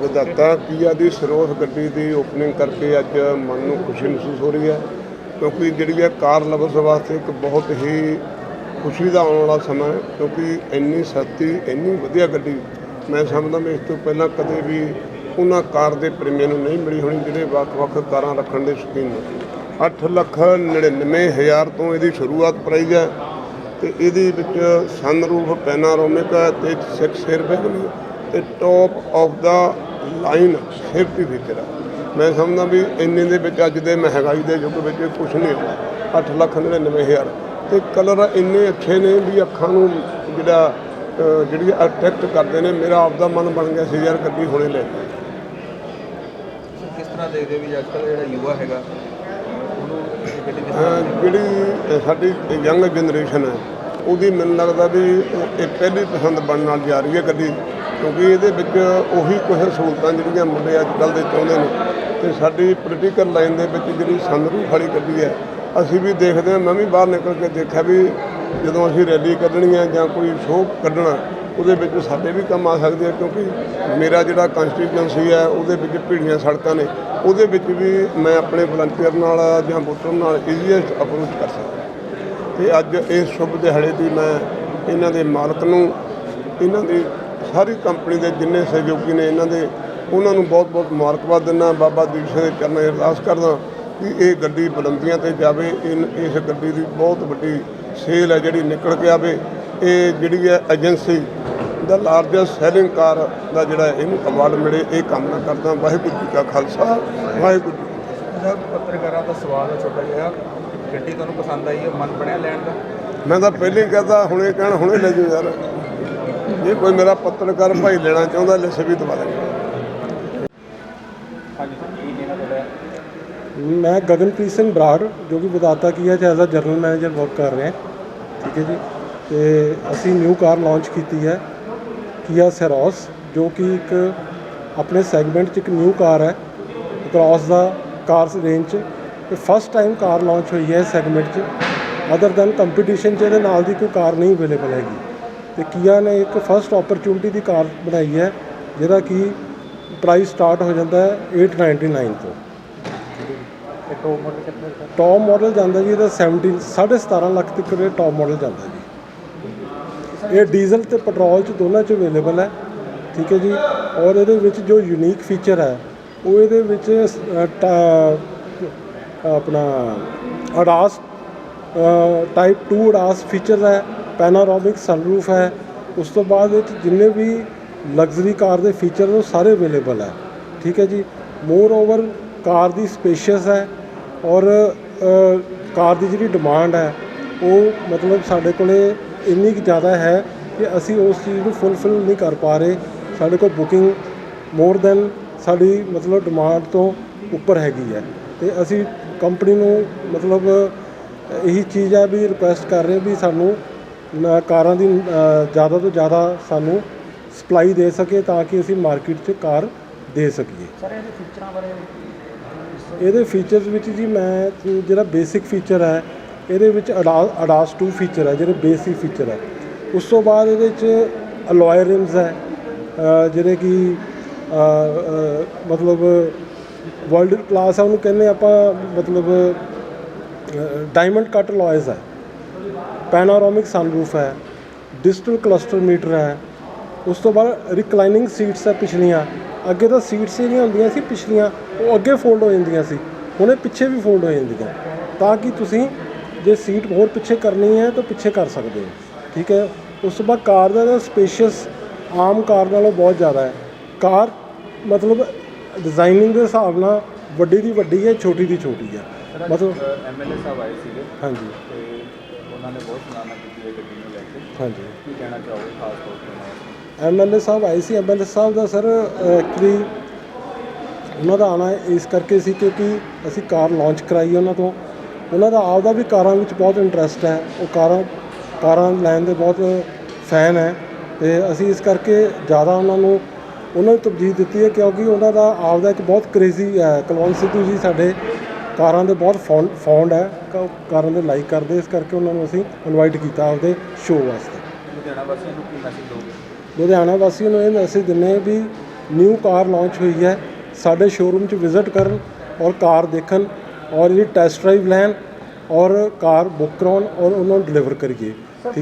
ਵਿਧਾਤਾ। ਕੀਆ ਦੀ ਸਰੋਸ ਗੱਡੀ ਦੀ ਓਪਨਿੰਗ ਕਰਕੇ ਅੱਜ ਮਨ ਨੂੰ ਖੁਸ਼ੀ ਮਹਿਸੂਸ ਹੋ ਰਹੀ ਹੈ, ਕਿਉਂਕਿ ਜਿਹੜੀ ਹੈ ਕਾਰ ਲਵਰਸ ਵਾਸਤੇ ਇੱਕ ਬਹੁਤ ਹੀ ਖੁਸ਼ੀ ਦਾ ਆਉਣ ਵਾਲਾ ਸਮਾਂ ਹੈ, ਕਿਉਂਕਿ ਇੰਨੀ ਸਸਤੀ, ਇੰਨੀ ਵਧੀਆ ਗੱਡੀ ਮੈਂ ਸਮਝਦਾ ਮੈਂ ਇਸ ਤੋਂ ਪਹਿਲਾਂ ਕਦੇ ਵੀ ਉਹਨਾਂ ਕਾਰ ਦੇ ਪ੍ਰੇਮੀਆਂ ਨੂੰ ਨਹੀਂ ਮਿਲੀ ਹੋਣੀ ਜਿਹੜੇ ਵੱਖ-ਵੱਖ ਕਾਰਾਂ ਰੱਖਣ ਦੇ ਸ਼ੌਕੀਨ ਨੇ। 8 ਲੱਖ 99 ਹਜ਼ਾਰ ਤੋਂ ਇਹਦੀ ਸ਼ੁਰੂਆਤ ਪ੍ਰਾਈਜ਼ ਹੈ ਤੇ ਇਹਦੇ ਵਿੱਚ ਸਨਰੂਫ ਪੈਨਾਰੋਮਿਕ ਹੈ ਤੇ 6 에ਅਰਬੈਗ ਨੇ ਤੇ top of the line safety feature ਹੈ ਮੈਂ ਸਮਝਦਾ ਵੀ ਇੰਨੇ ਦੇ ਵਿੱਚ ਅੱਜ ਦੇ ਮਹਿੰਗਾਈ ਦੇ ਯੁੱਗ ਵਿੱਚ ਕੁਝ ਨਹੀਂ ਹੁੰਦਾ। 8 ਲੱਖ 99 ਹਜ਼ਾਰ। ਤੇ ਕਲਰ ਇੰਨੇ ਅੱਛੇ ਨੇ ਵੀ ਅੱਖਾਂ ਨੂੰ ਜਿਹੜਾ ਜਿਹੜੀ ਅਟਰੈਕਟ ਕਰਦੇ ਨੇ ਮੇਰਾ ਆਪਦਾ ਮਨ ਬਣ ਗਿਆ ਸੀ ਯਾਰ ਗੱਡੀ ਹੁਣੇ ਲੈ। ਕਿਸ ਤਰ੍ਹਾਂ ਦੇਖਦੇ ਵੀ ਅੱਜ ਕੱਲ੍ਹ ਜਿਹੜਾ ਯੁਵਾ ਹੈਗਾ ਜਿਹੜੀ ਸਾਡੀ ਯੰਗ ਜਨਰੇਸ਼ਨ ਹੈ ਉਹਦੀ ਮੈਨੂੰ ਲੱਗਦਾ ਵੀ ਇਹ ਪਹਿਲੀ ਪਸੰਦ ਬਣਨ ਨਾਲ ਜਾ ਰਹੀ ਹੈ ਗੱਡੀ। ਕਿਉਂਕਿ ਇਹਦੇ ਵਿੱਚ ਉਹੀ ਕੁਝ ਸਹੂਲਤਾਂ ਜਿਹੜੀਆਂ ਮੁੰਡੇ ਅੱਜ ਕੱਲ੍ਹ ਦੇ ਚਾਹੁੰਦੇ ਨੇ। ਤੇ ਸਾਡੀ ਪੋਲੀਟੀਕਲ ਲਾਈਨ ਦੇ ਵਿੱਚ ਜਿਹੜੀ ਸੰਦਰੂਫ ਵਾਲੀ ਕੱਢੀ ਹੈ, ਅਸੀਂ ਵੀ ਦੇਖਦੇ ਹਾਂ, ਮੈਂ ਵੀ ਬਾਹਰ ਨਿਕਲ ਕੇ ਦੇਖਿਆ ਵੀ ਜਦੋਂ ਅਸੀਂ ਰੈਲੀ ਕੱਢਣੀ ਹੈ ਜਾਂ ਕੋਈ ਸ਼ੋਅ ਕੱਢਣਾ, ਉਹਦੇ ਵਿੱਚ ਸਾਡੇ ਵੀ ਕੰਮ ਆ ਸਕਦੇ ਆ ਕਿਉਂਕਿ ਮੇਰਾ ਜਿਹੜਾ ਕੰਸਟੀਟੂਐਂਸੀ ਹੈ, ਉਹਦੇ ਵਿੱਚ ਭੀੜੀਆਂ ਸੜਕਾਂ ਨੇ, ਉਹਦੇ ਵਿੱਚ ਵੀ ਮੈਂ ਆਪਣੇ ਵਲੰਟੀਅਰ ਨਾਲ ਜਾਂ ਵੋਟਰ ਨਾਲ ਈਜ਼ੀਐਸਟ ਅਪਰੋਚ ਕਰ ਸਕਦਾ। ਤੇ ਅੱਜ ਇਸ ਸ਼ੁਭ ਦਿਹਾੜੇ ਦੀ ਮੈਂ ਇਹਨਾਂ ਦੇ ਮਾਲਕ ਨੂੰ, ਇਹਨਾਂ ਦੀ ਸਾਰੀ ਕੰਪਨੀ ਦੇ ਜਿੰਨੇ ਸਹਿਯੋਗੀ ਨੇ ਇਹਨਾਂ ਦੇ ਉਹਨਾਂ ਨੂੰ ਬਹੁਤ ਬਹੁਤ ਮੁਬਾਰਕਬਾਦ ਦਿੰਦਾ ਬਾਬਾ ਦੀਪ ਸਿੰਘ ਦੇ ਚਰਨਾਂ 'ਚ ਅਰਦਾਸ ਕਰਦਾ ਕਿ ਇਹ ਗੱਡੀ ਬੁਲੰਦੀਆਂ ਤੇ ਜਾਵੇ ਇਨ ਇਸ ਗੱਡੀ ਦੀ ਬਹੁਤ ਵੱਡੀ ਸੇਲ ਹੈ ਜਿਹੜੀ ਨਿਕਲ ਕੇ ਆਵੇ। ਇਹ ਜਿਹੜੀ ਹੈ ਏਜੰਸੀ ਦਾ ਲਾਰਜੈਸਟ ਸੈਲਿੰਗ ਕਾਰ ਦਾ ਜਿਹੜਾ ਇਹਨੂੰ ਅਵਾਰਡ ਮਿਲੇ ਇਹ ਕਾਮਨਾ ਕਰਦਾ ਵਾਹਿਗੁਰੂ ਜੀ ਕਾ ਖਾਲਸਾ ਵਾਹਿਗੁਰੂ ਜੀ ਪੱਤਰਕਾਰਾਂ ਦਾ ਸਵਾਲ ਹੈ ਛੋਟਾ ਜਿਹਾ ਗੱਡੀ ਤੁਹਾਨੂੰ ਪਸੰਦ ਆਈ ਹੈ ਮਨ ਬਣਿਆ ਲੈਣ ਦਾ? ਮੈਂ ਤਾਂ ਪਹਿਲਾਂ ਹੀ ਕਹਤਾ ਹੁਣੇ ਕਹਿਣ ਹੁਣੇ ਲੈ ਜਾਓ ਯਾਰ। ਜੇ ਕੋਈ ਮੇਰਾ ਪੱਤਰਕਾਰ ਭਾਈ ਲੈਣਾ ਚਾਹੁੰਦਾ ਲਿਸੇ ਵੀ ਦਵਾ ਦੇਗਾ ਮੈਂ ਗਗਨਪ੍ਰੀਤ ਸਿੰਘ ਬਰਾੜ ਜੋ ਕਿ ਵਿਦਾਤਾ ਕੀ ਹੈ as a general manager work ਕਰ ਰਹੇ ਹਾਂ। ਠੀਕ ਹੈ ਜੀ। ਤੇ ਅਸੀਂ ਨਿਊ ਕਾਰ ਲਾਂਚ ਕੀਤੀ ਹੈ ਕੀਆ ਸੈਰੋਸ ਜੋ ਕਿ ਇੱਕ ਆਪਣੇ ਸੈਗਮੈਂਟ 'ਚ ਇੱਕ ਨਿਊ ਕਾਰ ਹੈ ਅਕ੍ਰੋਸ ਦਾ ਕਾਰਸ ਰੇਂਜ 'ਚ। ਤੇ ਫਸਟ ਟਾਈਮ ਕਾਰ ਲਾਂਚ ਹੋਈ ਹੈ ਸੈਗਮੈਂਟ 'ਚ। ਅਦਰ ਦੈਨ ਕੰਪੀਟੀਸ਼ਨ 'ਚ ਇਹਦੇ ਨਾਲ ਦੀ ਕੋਈ ਕਾਰ ਨਹੀਂ ਅਵੇਲੇਬਲ ਹੈਗੀ। ਤੇ ਕੀਆ ਨੇ ਇੱਕ ਫਸਟ ਓਪਰਚੁਨਿਟੀ ਦੀ ਕਾਰ ਬਣਾਈ ਹੈ ਜਿਹਦਾ ਕਿ ਪ੍ਰਾਈਸ ਸਟਾਰਟ ਹੋ ਜਾਂਦਾ ਹੈ 899 ਤੋਂ। ਟੋਪ ਮਾਡਲ ਕਿੰਨੇ ਦਾ? ਟੌਪ ਮਾਡਲ ਜਾਂਦਾ ਜੀ ਇਹਦਾ 17 17.5 ਲੱਖ ਤੱਕ ਦੇ ਟੌਪ ਮਾਡਲ ਜਾਂਦਾ ਜੀ। ਇਹ ਡੀਜ਼ਲ ਤੇ ਪੈਟਰੋਲ ਚ ਦੋਨਾਂ ਚ ਅਵੇਲੇਬਲ ਹੈ ਠੀਕ ਹੈ ਜੀ। ਔਰ ਇਹਦੇ ਵਿੱਚ ਜੋ ਯੂਨੀਕ ਫੀਚਰ ਹੈ ਉਹ ਇਹਦੇ ਵਿੱਚ ਆਪਣਾ ਅਡਾਸ ਟਾਈਪ 2 ਅਡਾਸ ਫੀਚਰ ਹੈ। ਪੈਨਾਰੋਮਿਕ ਸਨਰੂਫ ਹੈ। ਉਸ ਤੋਂ ਬਾਅਦ ਵਿੱਚ ਜਿੰਨੇ ਵੀ ਲਗਜ਼ਰੀ ਕਾਰ ਦੇ ਫੀਚਰ ਉਹ ਸਾਰੇ ਅਵੇਲੇਬਲ ਹੈ। ਠੀਕ ਹੈ ਜੀ। ਮੋਰ ਓਵਰ ਕਾਰ ਦੀ ਸਪੇਸ਼ੀਅਸ ਹੈ ਔਰ ਅ, ਕਾਰ ਦੀ ਜਿਹੜੀ ਡਿਮਾਂਡ ਹੈ ਉਹ ਮਤਲਬ ਸਾਡੇ ਕੋਲੇ ਇੰਨੀ ਕੁ ਜ਼ਿਆਦਾ ਹੈ ਕਿ ਅਸੀਂ ਉਸ ਚੀਜ਼ ਨੂੰ ਫੁੱਲਫਿਲ ਨਹੀਂ ਕਰ ਪਾ ਰਹੇ। ਸਾਡੇ ਕੋਲ ਬੁਕਿੰਗ ਮੋਰ ਦੈਨ ਸਾਡੀ ਮਤਲਬ ਡਿਮਾਂਡ ਤੋਂ ਉੱਪਰ ਹੈਗੀ ਹੈ। ਤੇ ਅਸੀਂ ਕੰਪਨੀ ਨੂੰ ਮਤਲਬ ਇਹੀ ਚੀਜ਼ ਹੈ ਵੀ ਰਿਕੁਐਸਟ ਕਰ ਰਹੇ ਵੀ ਸਾਨੂੰ ਕਾਰਾਂ ਦੀ ਜ਼ਿਆਦਾ ਤੋਂ ਜ਼ਿਆਦਾ ਸਾਨੂੰ ਸਪਲਾਈ ਦੇ ਸਕੇ ਤਾਂ ਕਿ ਅਸੀਂ ਮਾਰਕੀਟ 'ਚ ਕਾਰ ਦੇ ਸਕੀਏ। ਸਰ ਇਹਦੇ ਫੀਚਰਾਂ ਬਾਰੇ ਇਹਦੇ ਫੀਚਰਸ ਵਿੱਚ ਜੀ ਮੈਂ ਜਿਹੜਾ ਬੇਸਿਕ ਫੀਚਰ ਹੈ ਇਹਦੇ ਵਿੱਚ ਅਡਾ- ਅਡਾਸ 2 ਫੀਚਰ ਹੈ ਜਿਹੜੇ ਬੇਸਿਕ ਫੀਚਰ ਹੈ। ਉਸ ਤੋਂ ਬਾਅਦ ਇਹਦੇ ਵਿੱਚ ਅਲੋਏ ਰਿਮਸ ਹੈ ਜਿਹੜੇ ਕਿ ਮਤਲਬ ਵਰਲਡ ਕਲਾਸ ਹੈ ਉਹਨੂੰ ਕਹਿੰਦੇ ਆਪਾਂ ਮਤਲਬ ਡਾਇਮੰਡ ਕੱਟ ਅਲੋਇਸ ਹੈ। ਪੈਨਾਰੋਮਿਕ ਸਨਰੂਫ ਹੈ ਡਿਜੀਟਲ ਕਲਸਟਰ ਮੀਟਰ ਹੈ ਉਸ ਤੋਂ ਬਾਅਦ ਰਿਕਲਾਈਨਿੰਗ ਸੀਟਸ ਹੈ ਪਿਛਲੀਆਂ ਅੱਗੇ ਤਾਂ ਸੀਟਸ ਹੀ ਨਹੀਂ ਹੁੰਦੀਆਂ ਸੀ ਪਿਛਲੀਆਂ ਉਹ ਅੱਗੇ ਫੋਲਡ ਹੋ ਜਾਂਦੀਆਂ ਸੀ ਹੁਣ ਇਹ ਪਿੱਛੇ ਵੀ ਫੋਲਡ ਹੋ ਜਾਂਦੀਆਂ ਤਾਂ ਕਿ ਤੁਸੀਂ ਜੇ ਸੀਟ ਹੋਰ ਪਿੱਛੇ ਕਰਨੀ ਹੈ ਤਾਂ ਪਿੱਛੇ ਕਰ ਸਕਦੇ ਹੋ ਠੀਕ ਹੈ ਉਸ ਤੋਂ ਬਾਅਦ ਕਾਰ ਦਾ ਸਪੇਸ਼ੀਅਸ ਆਮ ਕਾਰ ਨਾਲੋਂ ਬਹੁਤ ਜ਼ਿਆਦਾ ਹੈ ਕਾਰ ਮਤਲਬ ਡਿਜ਼ਾਈਨਿੰਗ ਦੇ ਹਿਸਾਬ ਨਾਲ ਵੱਡੀ ਦੀ ਵੱਡੀ ਹੈ ਛੋਟੀ ਦੀ ਛੋਟੀ ਹੈ ਮਤਲਬ ਐਮਐਲਏ ਸਾਹਿਬ ਆਏ ਸੀਗੇ ਹਾਂਜੀ। ਤੇ ਉਹਨਾਂ ਨੇ ਬਹੁਤ ਸਲਾਹਨਾ ਕੀਤੀ ਹੈ ਗੱਡੀ ਨੂੰ ਲੈ ਕੇ। ਹਾਂਜੀ। ਕੀ ਕਹਿਣਾ ਚਾਹੋਗੇ ਖਾਸ ਤੌਰ ਤੇ ਉਹਨਾਂ? ਐਮਐਲਏ ਸਾਹਿਬ ਆਏ ਸੀ ਐਮਐਲਏ ਸਾਹਿਬ ਦਾ ਸਰ ਐਕਚੁਅਲੀ ਉਹਨਾਂ ਦਾ ਆਣਾ ਇਸ ਕਰਕੇ ਸੀ ਕਿਉਂਕਿ ਅਸੀਂ ਕਾਰ ਲਾਂਚ ਕਰਾਈ ਉਹਨਾਂ ਤੋਂ। ਉਹਨਾਂ ਦਾ ਆਪਦਾ ਵੀ ਕਾਰਾਂ ਵਿੱਚ ਬਹੁਤ ਇੰਟਰਸਟ ਹੈ ਉਹ ਕਾਰਾਂ ਕਾਰਾਂ ਲੈਣ ਦੇ ਬਹੁਤ ਫੈਨ ਹੈ ਤੇ ਅਸੀਂ ਇਸ ਕਰਕੇ ਜ਼ਿਆਦਾ ਉਹਨਾਂ ਨੂੰ ਉਹਨਾਂ ਨੂੰ ਤਰਜੀਹ ਦਿੱਤੀ ਹੈ ਕਿਉਂਕਿ ਉਹਨਾਂ ਦਾ ਆਪਦਾ ਇੱਕ ਬਹੁਤ ਕ੍ਰੇਜ਼ੀ ਹੈ ਕੁਲਵੰਤ ਸਿੱਧੂ ਜੀ ਸਾਡੇ ਕਾਰਾਂ ਦੇ ਬਹੁਤ ਫੌਂਡ ਫੌਂਡ ਹੈ ਕ- ਕਾਰਾਂ ਦੇ ਲਾਈਕ ਕਰਦੇ ਇਸ ਕਰਕੇ ਉਹਨਾਂ ਨੂੰ ਅਸੀਂ ਇਨਵਾਈਟ ਕੀਤਾ ਆਪਦੇ ਸ਼ੋਅ ਵਾਸਤੇ। ਲੁਧਿਆਣਾ ਵਾਸੀਆਂ ਨੂੰ ਕੀ ਮੈਸੇਜ ਦੋਗੇ? ਲੁਧਿਆਣਾ ਵਾਸੀਆਂ ਨੂੰ ਇਹ ਮੈਸੇਜ ਦਿੰਦੇ ਹਾਂ ਵੀ ਨਿਊ ਕਾਰ ਲਾਂਚ ਹੋਈ ਹੈ ਸਾਡੇ ਸ਼ੋਰੂਮ 'ਚ ਵਿਜ਼ਿਟ ਕਰਨ ਔਰ ਕਾਰ ਦੇਖਣ ਔਰ ਇਹਦੀ ਟੈਸਟ ਡਰਾਈਵ ਲੈਣ ਔਰ ਕਾਰ ਬੁੱਕ ਕਰਾਉਣ ਔਰ ਉਹਨਾਂ ਨੂੰ ਡਿਲੀਵਰ ਕਰੀਏ। ਠੀਕ